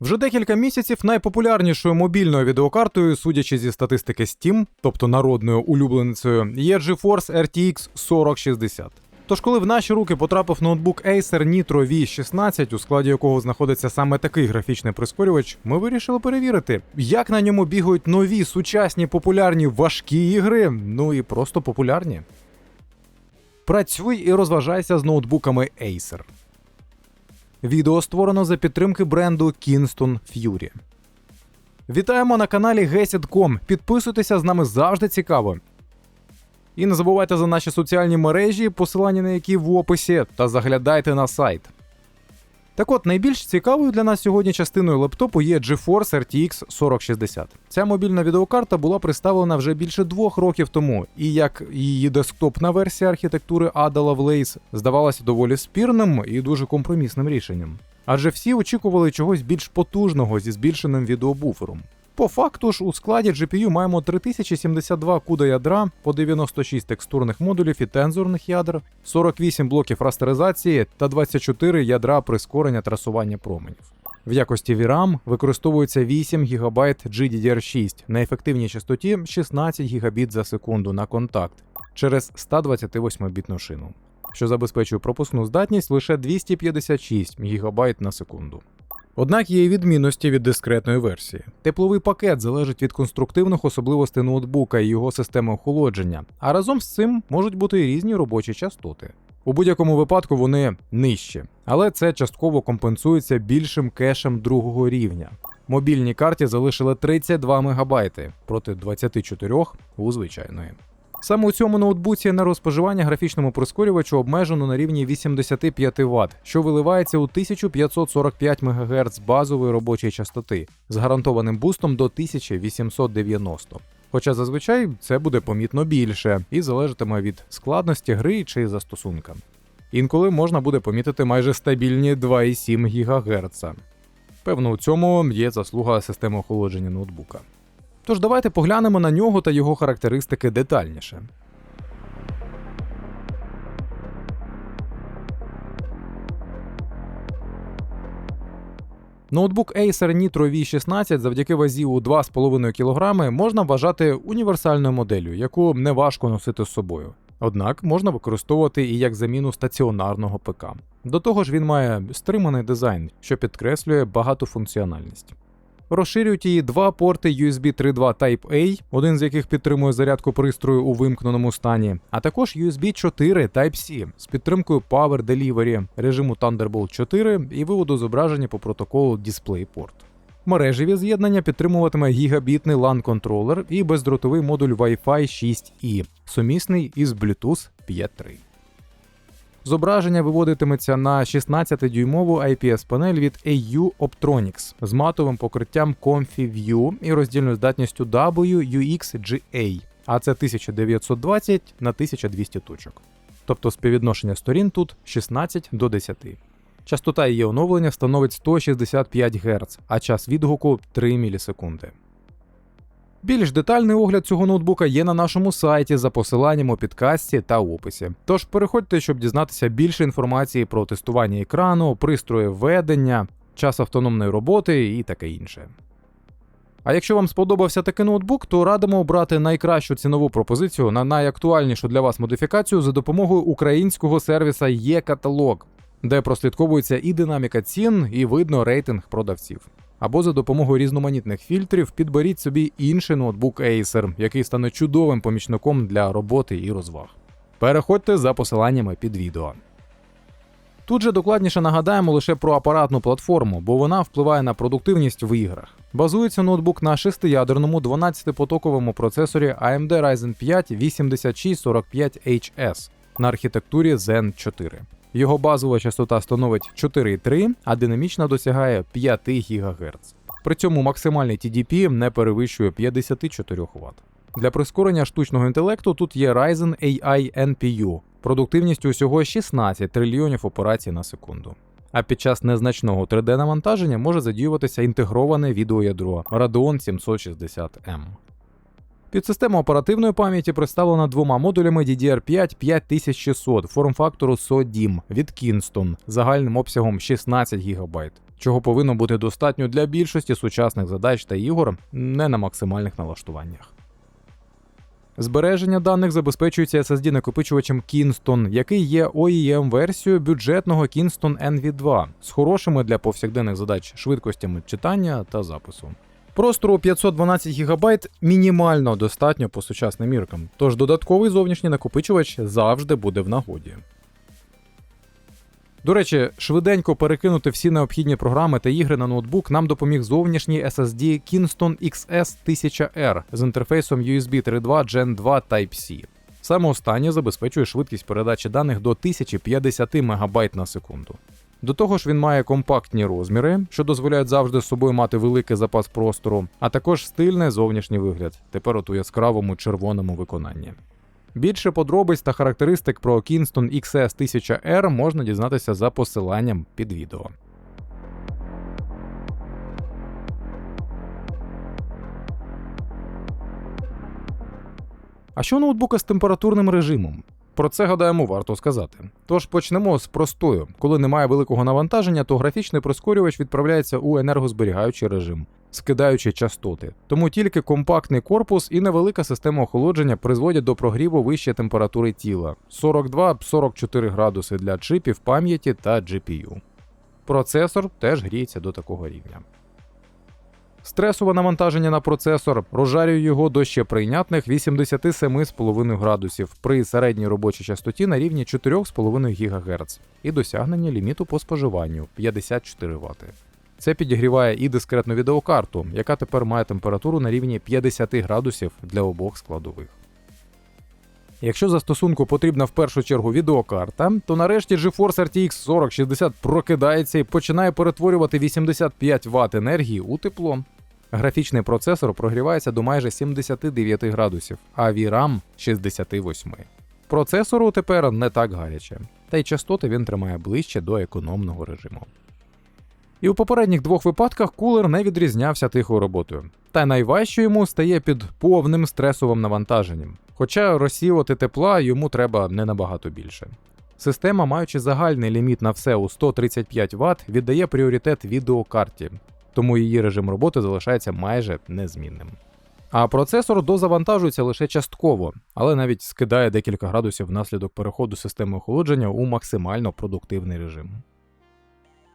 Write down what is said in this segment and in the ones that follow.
Вже декілька місяців найпопулярнішою мобільною відеокартою, судячи зі статистики Steam, тобто народною улюбленицею, є GeForce RTX 4060. Тож, коли в наші руки потрапив ноутбук Acer Nitro V16, у складі якого знаходиться саме такий графічний прискорювач, ми вирішили перевірити, як на ньому бігають нові сучасні популярні важкі ігри, ну і просто популярні. Працюй і розважайся з ноутбуками Acer. Відео створено за підтримки бренду Kingston Fury. Вітаємо на каналі Gesit.com. Підписуйтеся з нами завжди цікаво. І не забувайте за наші соціальні мережі, посилання на які в описі, та заглядайте на сайт. Так от, найбільш цікавою для нас сьогодні частиною лептопу є GeForce RTX 4060. Ця мобільна відеокарта була представлена вже більше двох років тому, і як її десктопна версія архітектури Ada Lovelace здавалася доволі спірним і дуже компромісним рішенням. Адже всі очікували чогось більш потужного зі збільшеним відеобуфером. По факту ж у складі GPU маємо 3072 куда ядра, по 96 текстурних модулів і тензорних ядер, 48 блоків растеризації та 24 ядра прискорення трасування променів. В якості VRAM використовується 8 ГБ GDDR6 на ефективній частоті 16 Гбіт за секунду на контакт через 128-бітну шину, що забезпечує пропускну здатність лише 256 ГБ на секунду. Однак є і відмінності від дискретної версії. Тепловий пакет залежить від конструктивних особливостей ноутбука і його системи охолодження, а разом з цим можуть бути і різні робочі частоти. У будь-якому випадку вони нижчі, але це частково компенсується більшим кешем другого рівня. Мобільній карті залишили 32 МБ проти 24 у звичайної. Саме у цьому ноутбуці на розпоживання графічному прискорювачу обмежено на рівні 85 Вт, що виливається у 1545 МГц базової робочої частоти з гарантованим бустом до 1890. Хоча зазвичай це буде помітно більше і залежатиме від складності гри чи застосунка. Інколи можна буде помітити майже стабільні 2,7 ГГц. Певно, у цьому є заслуга системи охолодження ноутбука. Тож давайте поглянемо на нього та його характеристики детальніше. Ноутбук Acer Nitro V16 завдяки вазі у 2,5 кг можна вважати універсальною моделлю, яку неважко носити з собою. Однак можна використовувати і як заміну стаціонарного ПК. До того ж, він має стриманий дизайн, що підкреслює багатофункціональність. Розширюють її два порти USB 3.2 Type-A, один з яких підтримує зарядку пристрою у вимкненому стані, а також USB 4 Type-C з підтримкою Power Delivery, режиму Thunderbolt 4 і виводу зображення по протоколу DisplayPort. Мережеві з'єднання підтримуватиме гігабітний LAN контролер і бездротовий модуль Wi-Fi 6E, сумісний із Bluetooth 5.3. Зображення виводитиметься на 16-дюймову IPS-панель від AU Optronics з матовим покриттям Comfy View і роздільною здатністю WUXGA, а це 1920 на 1200 точок. Тобто співвідношення сторін тут 16 до 10. Частота її оновлення становить 165 Гц, а час відгуку 3 мілісекунди. Більш детальний огляд цього ноутбука є на нашому сайті за посиланням у підкасті та описі. Тож переходьте, щоб дізнатися більше інформації про тестування екрану, пристрої введення, час автономної роботи і таке інше. А якщо вам сподобався такий ноутбук, то радимо обрати найкращу цінову пропозицію на найактуальнішу для вас модифікацію за допомогою українського сервіса Є-каталог, де прослідковується і динаміка цін, і видно рейтинг продавців або за допомогою різноманітних фільтрів підберіть собі інший ноутбук Acer, який стане чудовим помічником для роботи і розваг. Переходьте за посиланнями під відео. Тут же докладніше нагадаємо лише про апаратну платформу, бо вона впливає на продуктивність в іграх. Базується ноутбук на шестиядерному 12-потоковому процесорі AMD Ryzen 5 8645HS на архітектурі Zen 4. Його базова частота становить 4,3, а динамічна досягає 5 ГГц. При цьому максимальний TDP не перевищує 54 Вт. Для прискорення штучного інтелекту тут є Ryzen AI NPU, продуктивністю усього 16 трильйонів операцій на секунду. А під час незначного 3D-навантаження може задіюватися інтегроване відеоядро Radeon 760M. Підсистема оперативної пам'яті представлена двома модулями DDR5 5600 форм-фактору SODIMM від Kingston загальним обсягом 16 ГБ. чого повинно бути достатньо для більшості сучасних задач та ігор не на максимальних налаштуваннях. Збереження даних забезпечується SSD накопичувачем Kingston, який є oem версією бюджетного Kingston NV2 з хорошими для повсякденних задач швидкостями читання та запису. Простору 512 ГБ мінімально достатньо по сучасним міркам, тож додатковий зовнішній накопичувач завжди буде в нагоді. До речі, швиденько перекинути всі необхідні програми та ігри на ноутбук нам допоміг зовнішній SSD Kingston XS 1000R з інтерфейсом USB 3.2 Gen 2 Type-C. Саме останнє забезпечує швидкість передачі даних до 1050 МБ на секунду. До того ж, він має компактні розміри, що дозволяють завжди з собою мати великий запас простору, а також стильний зовнішній вигляд, тепер от у яскравому червоному виконанні. Більше подробиць та характеристик про Kingston XS 1000R можна дізнатися за посиланням під відео. А що ноутбука з температурним режимом? Про це гадаємо варто сказати. Тож почнемо з простою. Коли немає великого навантаження, то графічний прискорювач відправляється у енергозберігаючий режим, скидаючи частоти. Тому тільки компактний корпус і невелика система охолодження призводять до прогріву вищої температури тіла 42-44 градуси для чипів пам'яті та GPU. Процесор теж гріється до такого рівня. Стресове навантаження на процесор розжарює його до ще прийнятних 87,5 градусів при середній робочій частоті на рівні 4,5 ГГц і досягнення ліміту по споживанню 54 Вт. Це підігріває і дискретну відеокарту, яка тепер має температуру на рівні 50 градусів для обох складових. Якщо застосунку потрібна в першу чергу відеокарта, то нарешті GeForce RTX 4060 прокидається і починає перетворювати 85 Вт енергії у тепло. Графічний процесор прогрівається до майже 79 градусів, а VRAM 68. Процесору тепер не так гаряче, та й частоти він тримає ближче до економного режиму. І у попередніх двох випадках кулер не відрізнявся тихою роботою. Та найважче йому стає під повним стресовим навантаженням. Хоча розсіювати тепла йому треба не набагато більше. Система, маючи загальний ліміт на все у 135 Вт, віддає пріоритет відеокарті, тому її режим роботи залишається майже незмінним. А процесор дозавантажується лише частково, але навіть скидає декілька градусів внаслідок переходу системи охолодження у максимально продуктивний режим.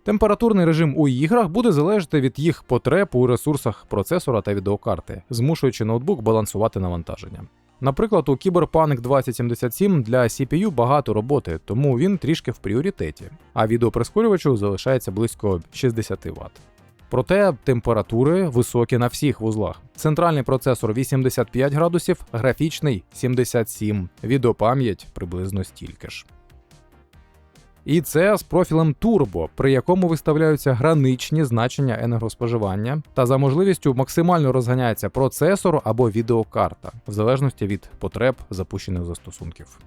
Температурний режим у іграх буде залежати від їх потреб у ресурсах процесора та відеокарти, змушуючи ноутбук балансувати навантаження. Наприклад, у Cyberpunk 2077 для CPU багато роботи, тому він трішки в пріоритеті, а відеоприскорювачу залишається близько 60 Вт. Проте температури високі на всіх вузлах. Центральний процесор 85 градусів, графічний 77, відеопам'ять приблизно стільки ж. І це з профілем Turbo, при якому виставляються граничні значення енергоспоживання, та за можливістю максимально розганяється процесор або відеокарта, в залежності від потреб запущених застосунків.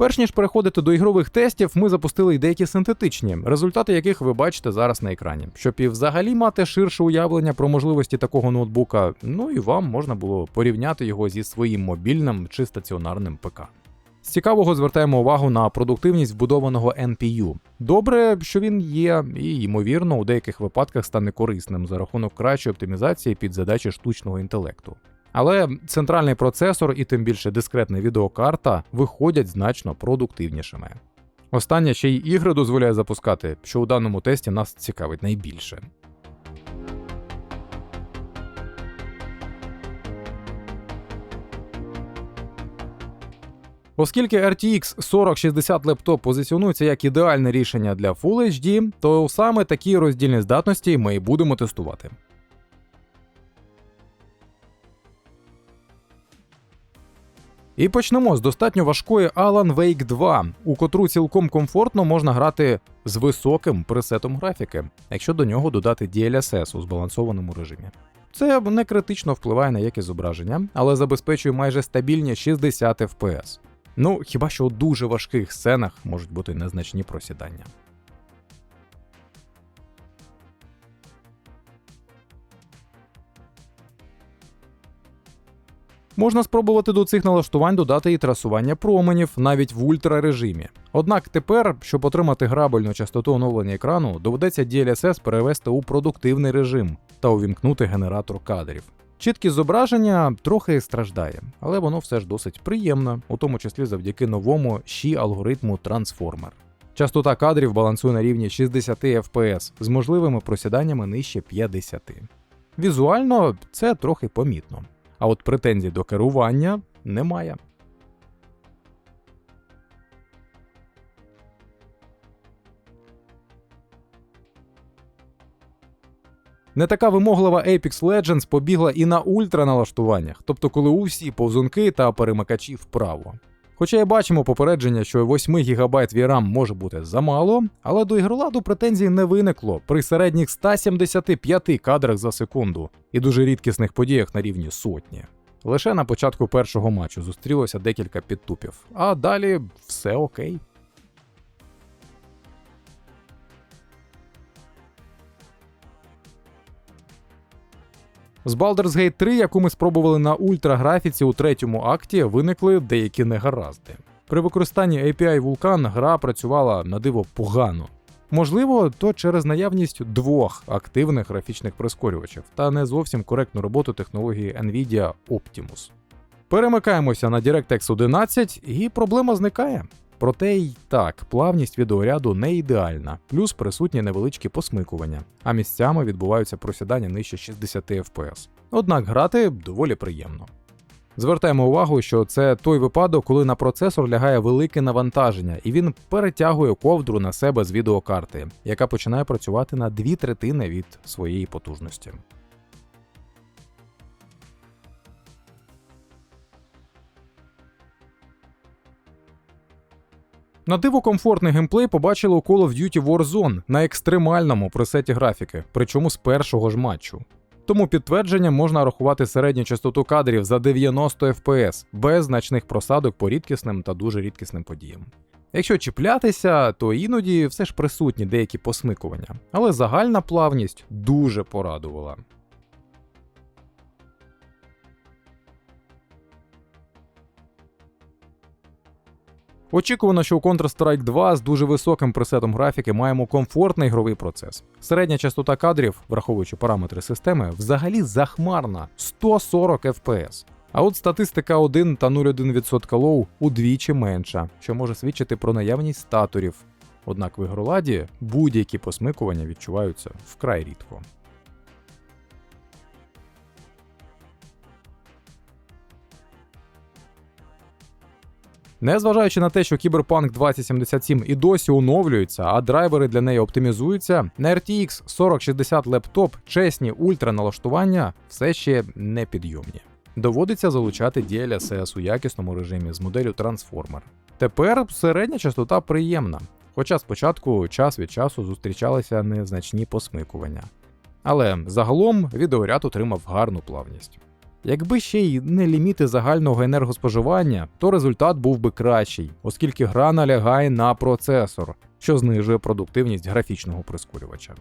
Перш ніж переходити до ігрових тестів, ми запустили й деякі синтетичні, результати яких ви бачите зараз на екрані, щоб і взагалі мати ширше уявлення про можливості такого ноутбука. Ну і вам можна було порівняти його зі своїм мобільним чи стаціонарним ПК. З цікавого звертаємо увагу на продуктивність вбудованого NPU. Добре, що він є, і ймовірно, у деяких випадках стане корисним за рахунок кращої оптимізації під задачі штучного інтелекту. Але центральний процесор і тим більше дискретна відеокарта виходять значно продуктивнішими. Останнє ще й ігри дозволяє запускати, що у даному тесті нас цікавить найбільше. Оскільки RTX 4060 лептоп позиціонується як ідеальне рішення для Full HD, то саме такі роздільні здатності ми і будемо тестувати. І почнемо з достатньо важкої Alan Wake 2, у котру цілком комфортно можна грати з високим пресетом графіки, якщо до нього додати DLSS у збалансованому режимі. Це не критично впливає на якість зображення, але забезпечує майже стабільні 60 FPS. Ну хіба що у дуже важких сценах можуть бути незначні просідання. Можна спробувати до цих налаштувань додати і трасування променів навіть в ультрарежимі. Однак тепер, щоб отримати грабельну частоту оновлення екрану, доведеться DLSS перевести у продуктивний режим та увімкнути генератор кадрів. Чіткість зображення трохи страждає, але воно все ж досить приємно, у тому числі завдяки новому щі алгоритму Transformer. Частота кадрів балансує на рівні 60 FPS з можливими просіданнями нижче 50. Візуально це трохи помітно. А от претензій до керування немає. Не така вимоглива Apex Legends побігла і на ультраналаштуваннях, тобто коли усі повзунки та перемикачі вправо. Хоча і бачимо попередження, що 8 ГБ VRAM може бути замало, але до ігроладу претензій не виникло при середніх 175 кадрах за секунду і дуже рідкісних подіях на рівні сотні. Лише на початку першого матчу зустрілося декілька підтупів, а далі все окей. З Baldur's Gate 3, яку ми спробували на ультраграфіці у третьому акті, виникли деякі негаразди. При використанні API Vulkan гра працювала на диво погано. Можливо, то через наявність двох активних графічних прискорювачів та не зовсім коректну роботу технології Nvidia Optimus. Перемикаємося на DirectX 11 і проблема зникає. Проте й так, плавність відеоряду не ідеальна, плюс присутні невеличкі посмикування, а місцями відбуваються просідання нижче 60 FPS. Однак грати доволі приємно. Звертаємо увагу, що це той випадок, коли на процесор лягає велике навантаження, і він перетягує ковдру на себе з відеокарти, яка починає працювати на дві третини від своєї потужності. На диво комфортний геймплей побачили у Call of Duty Warzone на екстремальному пресеті графіки, причому з першого ж матчу. Тому підтвердження можна рахувати середню частоту кадрів за 90 FPS без значних просадок по рідкісним та дуже рідкісним подіям. Якщо чіплятися, то іноді все ж присутні деякі посмикування, але загальна плавність дуже порадувала. Очікувано, що у Counter-Strike 2 з дуже високим пресетом графіки маємо комфортний ігровий процес. Середня частота кадрів, враховуючи параметри системи, взагалі захмарна 140 FPS. А от статистика 1 та 0,1% лоу удвічі менша, що може свідчити про наявність статорів. Однак в ігроладі будь-які посмикування відчуваються вкрай рідко. Незважаючи на те, що Cyberpunk 2077 і досі оновлюється, а драйвери для неї оптимізуються, на RTX 4060 лептоп чесні ультраналаштування все ще непідйомні. Доводиться залучати DLSS у якісному режимі з моделлю Transformer. Тепер середня частота приємна, хоча спочатку час від часу зустрічалися незначні посмикування. Але загалом відеоряд отримав гарну плавність. Якби ще й не ліміти загального енергоспоживання, то результат був би кращий, оскільки гра налягає на процесор, що знижує продуктивність графічного прискорювача.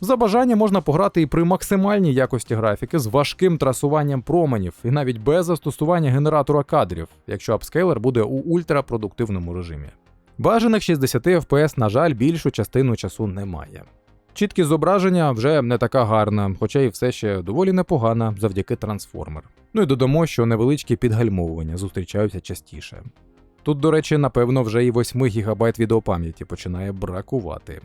За бажання можна пограти і при максимальній якості графіки з важким трасуванням променів, і навіть без застосування генератора кадрів, якщо апскейлер буде у ультрапродуктивному режимі. Бажаних 60 FPS, на жаль, більшу частину часу немає. Чіткість зображення вже не така гарна, хоча і все ще доволі непогана завдяки трансформер. Ну і додамо, що невеличкі підгальмовування зустрічаються частіше. Тут, до речі, напевно, вже і 8 ГБ відеопам'яті починає бракувати.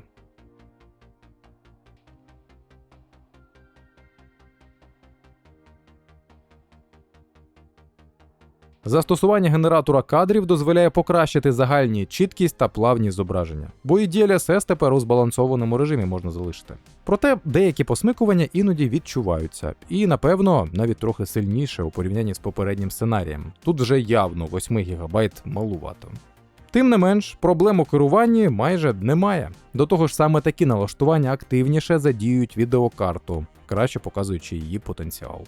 Застосування генератора кадрів дозволяє покращити загальні чіткість та плавність зображення, бо і DLSS тепер у збалансованому режимі можна залишити. Проте деякі посмикування іноді відчуваються, і напевно навіть трохи сильніше у порівнянні з попереднім сценарієм. Тут вже явно 8 ГБ малувато. Тим не менш, проблем у керуванні майже немає. До того ж, саме такі налаштування активніше задіють відеокарту, краще показуючи її потенціал.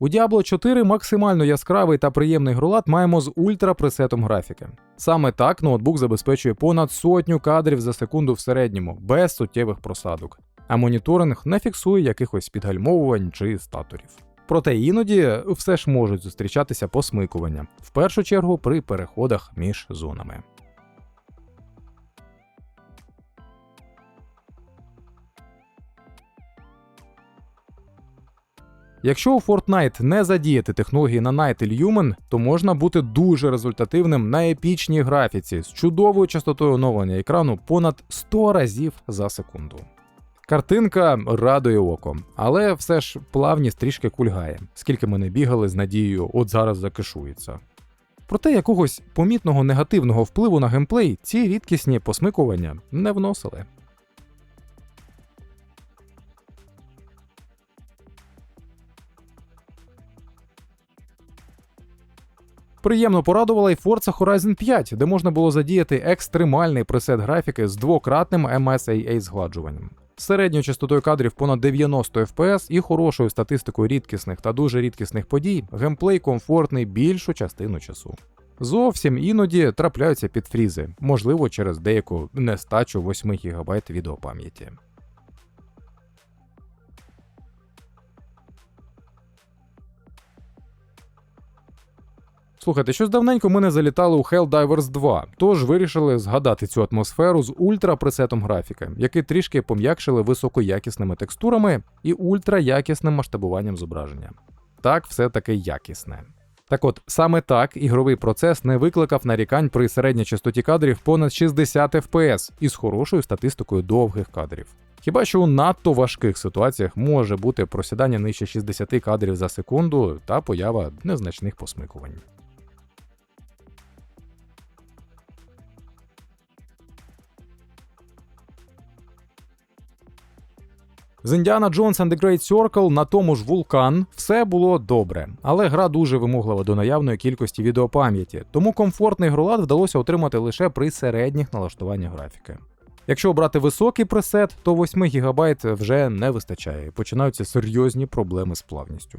У Diablo 4 максимально яскравий та приємний гролад маємо з ультрапресетом графіки. Саме так ноутбук забезпечує понад сотню кадрів за секунду в середньому, без суттєвих просадок, а моніторинг не фіксує якихось підгальмовувань чи статорів. Проте іноді все ж можуть зустрічатися посмикування, в першу чергу при переходах між зонами. Якщо у Fortnite не задіяти технології на Night Illumin, то можна бути дуже результативним на епічній графіці з чудовою частотою оновлення екрану понад 100 разів за секунду. Картинка радує око, але все ж плавність трішки кульгає, скільки ми не бігали з надією, от зараз закишується. Проте якогось помітного негативного впливу на геймплей ці рідкісні посмикування не вносили. Приємно порадувала й Forza Horizon 5, де можна було задіяти екстремальний пресет графіки з двократним MSAA згладжуванням. Середньою частотою кадрів понад 90 FPS і хорошою статистикою рідкісних та дуже рідкісних подій, геймплей комфортний більшу частину часу. Зовсім іноді трапляються підфрізи, можливо, через деяку нестачу 8 ГБ відеопам'яті. Слухайте, щось давненько ми не залітали у Helldivers 2, тож вирішили згадати цю атмосферу з ультрапресетом графіки, який трішки пом'якшили високоякісними текстурами і ультраякісним масштабуванням зображення. Так, все таки якісне. Так от, саме так ігровий процес не викликав нарікань при середній частоті кадрів понад 60 FPS із хорошою статистикою довгих кадрів. Хіба що у надто важких ситуаціях може бути просідання нижче 60 кадрів за секунду та поява незначних посмикувань. З Indiana Jones and the Great Circle на тому ж вулкан все було добре, але гра дуже вимоглива до наявної кількості відеопам'яті, тому комфортний гролад вдалося отримати лише при середніх налаштуваннях графіки. Якщо обрати високий пресет, то 8 ГБ вже не вистачає, починаються серйозні проблеми з плавністю.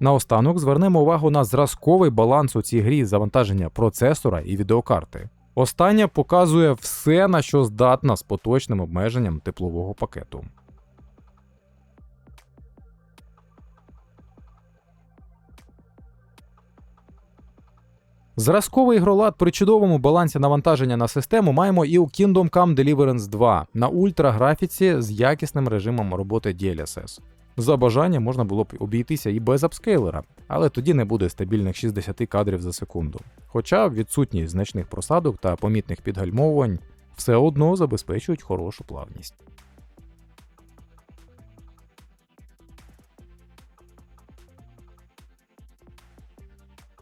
Наостанок звернемо увагу на зразковий баланс у цій грі завантаження процесора і відеокарти. Остання показує все, на що здатна з поточним обмеженням теплового пакету. Зразковий ігролад при чудовому балансі навантаження на систему маємо і у Kingdom Come Deliverance 2 на ультраграфіці з якісним режимом роботи DLSS. За бажання можна було б обійтися і без апскейлера, але тоді не буде стабільних 60 кадрів за секунду. Хоча відсутність значних просадок та помітних підгальмовувань все одно забезпечують хорошу плавність.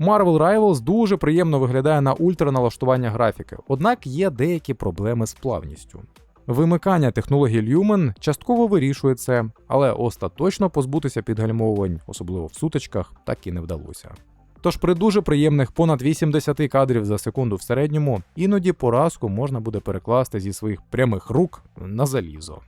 Marvel Rivals дуже приємно виглядає на ультраналаштування графіки, однак є деякі проблеми з плавністю. Вимикання технології Lumen частково вирішує це, але остаточно позбутися підгальмовувань, особливо в сутичках, так і не вдалося. Тож при дуже приємних понад 80 кадрів за секунду в середньому, іноді поразку можна буде перекласти зі своїх прямих рук на залізо.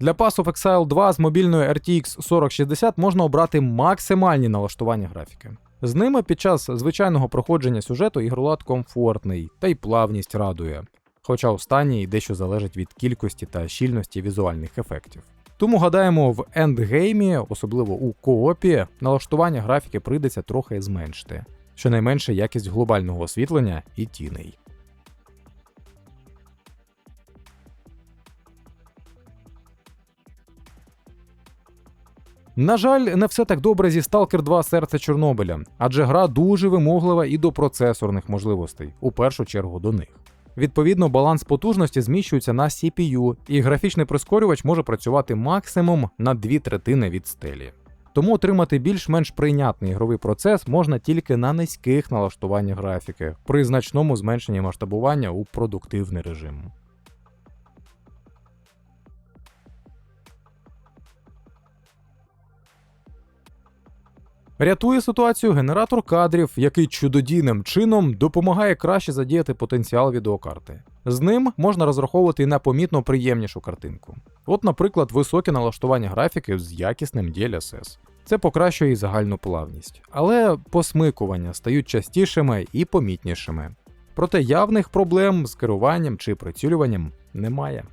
Для Pass of Exile 2 з мобільною RTX 4060 можна обрати максимальні налаштування графіки. З ними під час звичайного проходження сюжету ігролад комфортний, та й плавність радує. Хоча останній дещо залежить від кількості та щільності візуальних ефектів. Тому гадаємо, в ендгеймі, особливо у коопі, налаштування графіки прийдеться трохи зменшити, щонайменше якість глобального освітлення і тіней. На жаль, не все так добре зі Stalker 2 серце Чорнобиля, адже гра дуже вимоглива і до процесорних можливостей, у першу чергу до них. Відповідно, баланс потужності зміщується на CPU, і графічний прискорювач може працювати максимум на дві третини від стелі. Тому отримати більш-менш прийнятний ігровий процес можна тільки на низьких налаштуваннях графіки, при значному зменшенні масштабування у продуктивний режим. Рятує ситуацію генератор кадрів, який чудодійним чином допомагає краще задіяти потенціал відеокарти. З ним можна розраховувати і на помітно приємнішу картинку. От, наприклад, високе налаштування графіки з якісним DLSS. Це покращує і загальну плавність, але посмикування стають частішими і помітнішими. Проте явних проблем з керуванням чи прицілюванням немає.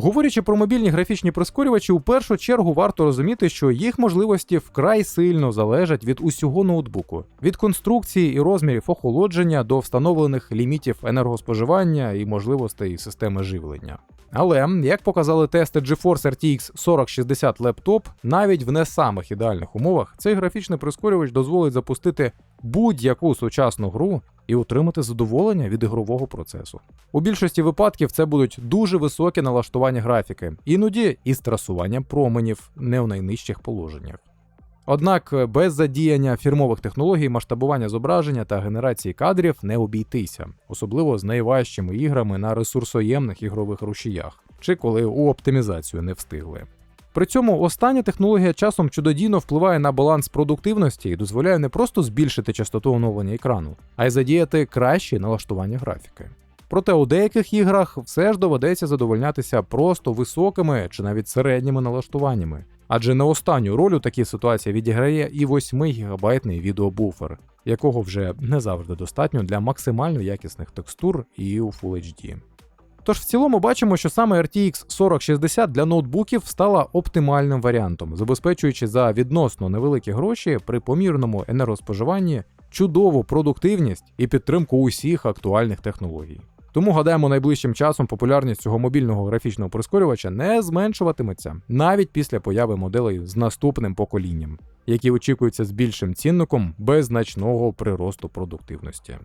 Говорячи про мобільні графічні прискорювачі, у першу чергу варто розуміти, що їх можливості вкрай сильно залежать від усього ноутбуку, від конструкції і розмірів охолодження до встановлених лімітів енергоспоживання і можливостей системи живлення. Але, як показали тести GeForce RTX 4060 Laptop, навіть в не самих ідеальних умовах цей графічний прискорювач дозволить запустити будь-яку сучасну гру і отримати задоволення від ігрового процесу. У більшості випадків це будуть дуже високі налаштування графіки, іноді із трасуванням променів не у найнижчих положеннях. Однак без задіяння фірмових технологій масштабування зображення та генерації кадрів не обійтися, особливо з найважчими іграми на ресурсоємних ігрових рушіях, чи коли у оптимізацію не встигли. При цьому остання технологія часом чудодійно впливає на баланс продуктивності і дозволяє не просто збільшити частоту оновлення екрану, а й задіяти кращі налаштування графіки. Проте у деяких іграх все ж доведеться задовольнятися просто високими чи навіть середніми налаштуваннями. Адже не останню роль у такій ситуації відіграє і 8 гігабайтний відеобуфер, якого вже не завжди достатньо для максимально якісних текстур і у Full HD. Тож в цілому бачимо, що саме RTX 4060 для ноутбуків стала оптимальним варіантом, забезпечуючи за відносно невеликі гроші при помірному енергоспоживанні чудову продуктивність і підтримку усіх актуальних технологій. Тому гадаємо, найближчим часом популярність цього мобільного графічного прискорювача не зменшуватиметься навіть після появи моделей з наступним поколінням, які очікуються з більшим цінником без значного приросту продуктивності.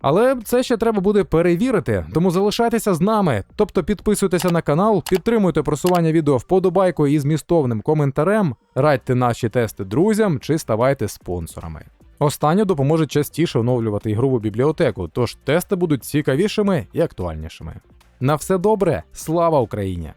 Але це ще треба буде перевірити, тому залишайтеся з нами. Тобто підписуйтеся на канал, підтримуйте просування відео вподобайкою і змістовним коментарем, радьте наші тести друзям чи ставайте спонсорами. Останнє допоможе частіше оновлювати ігрову бібліотеку, тож тести будуть цікавішими і актуальнішими. На все добре, слава Україні!